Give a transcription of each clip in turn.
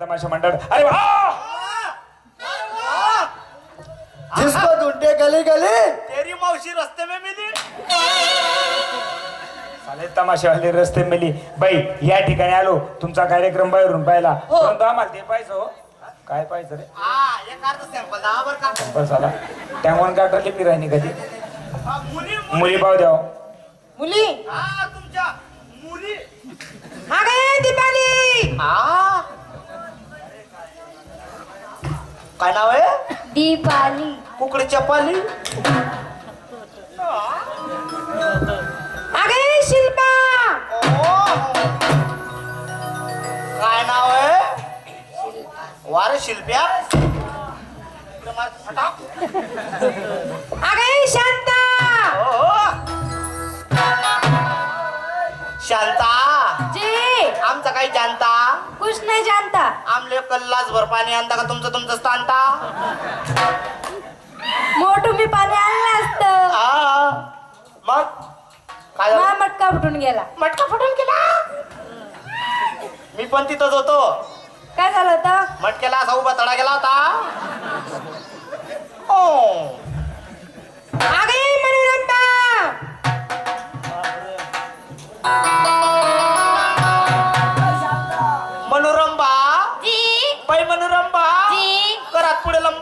तमाशा मंडळ. अरे जिसको ढूंढे गली गली। तेरी मावशी रस्ते में मिली। साले तमाशावाले रस्ते मिली. बाई या ठिकाणी आलो. तुमचा कार्यक्रम बाहेरून पाहिला. परंतु आम्हाला ते पाहिजे हो. काय पाहिजे रे? हा एक अर्ध सॅम्पल दहा बर का? बस आला त्यामुळे काय ठरली मी राहिनी कधी? हा, मुली मुली. पाव द्याव मुली. हा तुमच्या मुली. अगे दीपाली. हा? काय नाव आहे? दीपाली. कुकडी चपाली अगे शिल्पा. काय नाव आहे? वारे शिल्प्या. कल्लाच भर पाणी आणता का तुमचं तुमचं स्थानता मोठू मी पाणी आणलं असतं. हा मग? काय झालं? मटका फुटून गेला. मटका फुटून गेला? मी पण तिथंच होतो. काय झालं होतं? मटक्याला असा उभा तडा गेला होता. ओ.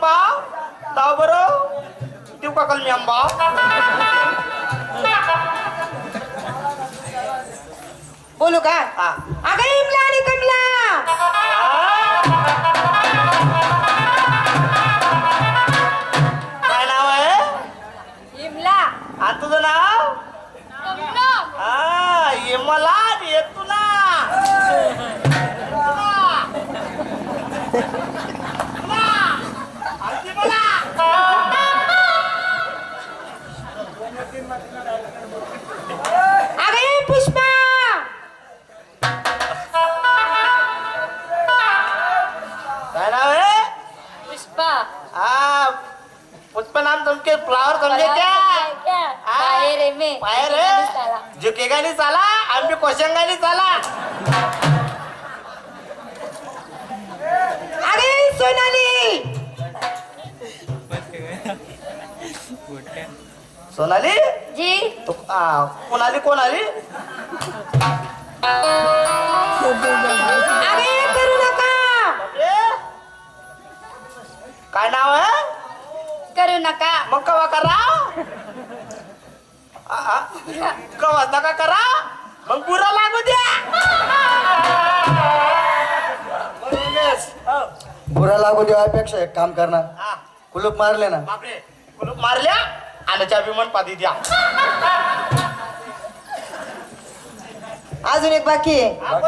लंबा दाव बरं देऊ का कलमी आंबा? बोलू का? हा. अगे इमला आणि कमला. काय नाव आहे? इमला. आणि तुझं नाव? हा ये मला ये तुला तुला. अगे पुष्पा। काय नाव आहे पुष्पा। हा पुष्प नाम तुमके फ्लावर समजे क्या? बाहेर में। बाहेर आहे झुकेगा चाला आम्ही कोशंगा नाही चाला अगे सोनाली। सोनाली जी. तू आ, कोण आली कोण आली अगे करू नका. बापरे. काय नाव आहे? करू नका. मग कवा करा? आ, आ, कवा नका करा? मग बुरा लागू द्या. म्हणूनच. हो. बुरा लागू देवापेक्षा एक काम करणार. हा, कुलूप मारले ना. बापरे. कुलूप मारल्या? आणि चाबी मन पादी द्या. अजून एक बाकी आहे?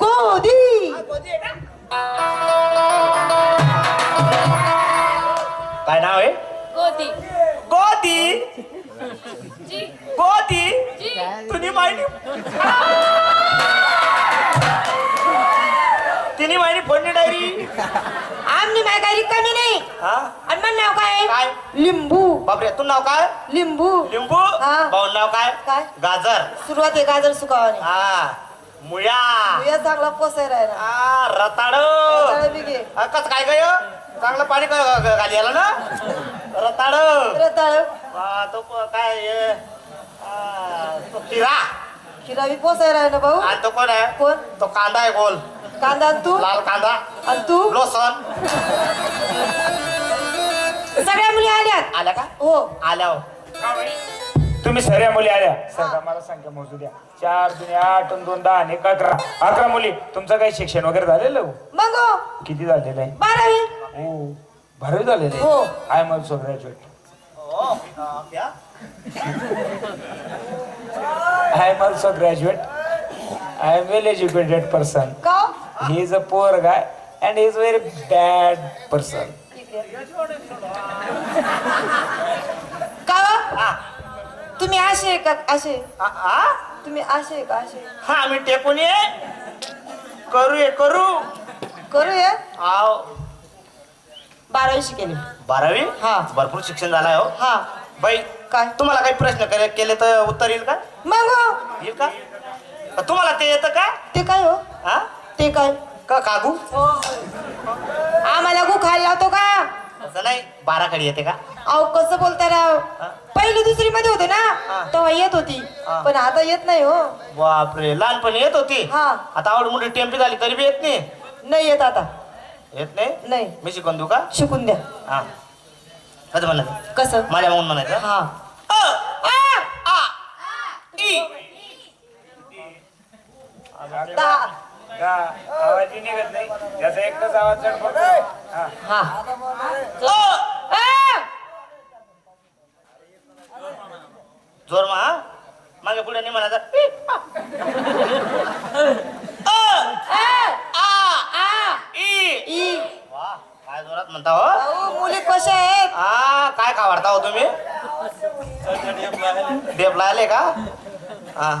गोदी. हा? काय नाव आहे? गोदी. गोदी. जी. गोदी. जी. तुनी माहिती आमनी माय काही कमी नाही. हा? आणि मन नाव काय? काय? लिंबू. बापरे तू नाव काय? लिंबू. लिंबू? हा. भाऊ नाव काय? काय? गाजर. सुरुवात आहे गाजर सुकावाने. हा. मुळ्या. या चांगला पोसाय राहिला हा रताड रताळं. बी घे. कस काय गय चांगलं पाणी खाली आलं ना? रताड रताळ. हा, तो प- काय हे, हा, तो किरा खिरा बी पोसाय राहिला भाऊ? आणि तो कोण आहे? कोण? तो कांदा आहे गोल. कांदा आणि तू लाल कांदा. आणि तू लोसन सगळ्या मुली आल्यात आल्या का? हो. आल्या हो. तुम्ही सर्या मुली आल्या. सर मला संख्या मोजू द्या. चार दुनी आठ आणि दोन दहा आणि एक अकरा. अकरा मुली. तुमचं काही शिक्षण वगैरे झालेलं हो? मग हो, किती झालेलं आहे? बारावी. हो. बारावी झालेलं हो. आहे? आय मग सो ग्रॅज्युएट हो, हा, क्या? I am also graduate I am well educated person का he is a poor guy and he is very bad person का हा, तुम्ही असे आहे का? असे? हा? तुम्ही असे आहे का? असे? हा आम्ही टेकून ये. करू ये करू. करूया आव बारावी शिकेली बारावी? हा. भरपूर शिक्षण झालंय हो. हा. बाई काय? तुम्हाला काही प्रश्न करे- केले तर उत्तर येईल का? मग हो. येईल का? तुम्हाला ते येतं का? ते काय हो? हा ते काय का कागू? आम्हाला गु खायला लावतो का? असं नाही बाराकडे येते का? अहो कसं बोलता राव? हा? पहिली दुसरी मध्ये होते ना हा. तेव्हा येत होती. हा. पण आता येत नाही हो. बापरे लहानपणी येत होती? हा. आता आवड मोठी टेम्पी झाली तरी बी येत नाही? नाही येत आता. येत नाही? नाही. मी शिकवून देऊ का? शिकून द्या. हा. कसं म्हणायचं कसं? माझ्या म्हणून म्हणायचं? हा. अ, आ, आ, इ. दहा. का आवाजही निघत नाही. त्याचा एकच आवाज जड पडतो. हा. हा! जोर मा? मागे पुढे नाही म्हणायचं. वा, काय जोरात म्हणता हो? मुली कशा आहेत? हा काय खावाडता हो तुम्ही? डेपला आले का? हा.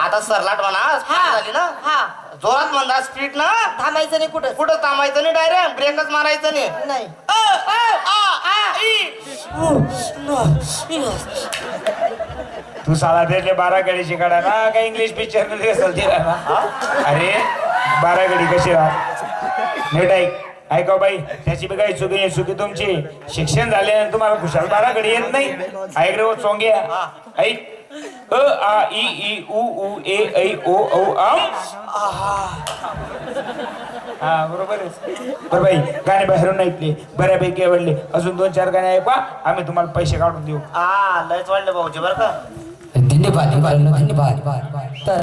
आता सरलाट म्हणा झाली ना? हा. जोरात म्हणता स्पीड ना थांबायचं नाही कुठं? कुठं थांबायचं नाही डायरेक्ट ब्रेकच मारायचं नाही. नाही. अ, आ, आ, इ. तू साला त्यातले बारा गडी शिकाडा ना का इंग्लिश पिक्चरमध्ये असेल ते ना अरे बारा गडी कशी राहत? नीट ऐक. ऐका बाई त्याची बी काही चुकी नाही. चुकी तुमची. शिक्षण झाले तुम्हाला खुशाल बारा गडी येत नाही. ऐक रे सोंगे ऐक. अ आ इ ई उ उ ए ऐ ओ औ आम हा बरोबर आहे. बरं बाई गाणे बाहेरून ऐकले बऱ्यापैकी आवडले. अजून दोन चार गाणे ऐकवा. आम्ही तुम्हाला पैसे काढून देऊ. हा लयच वाढले भाऊजी बरं का. धन्यवाद धन्यवाद. तर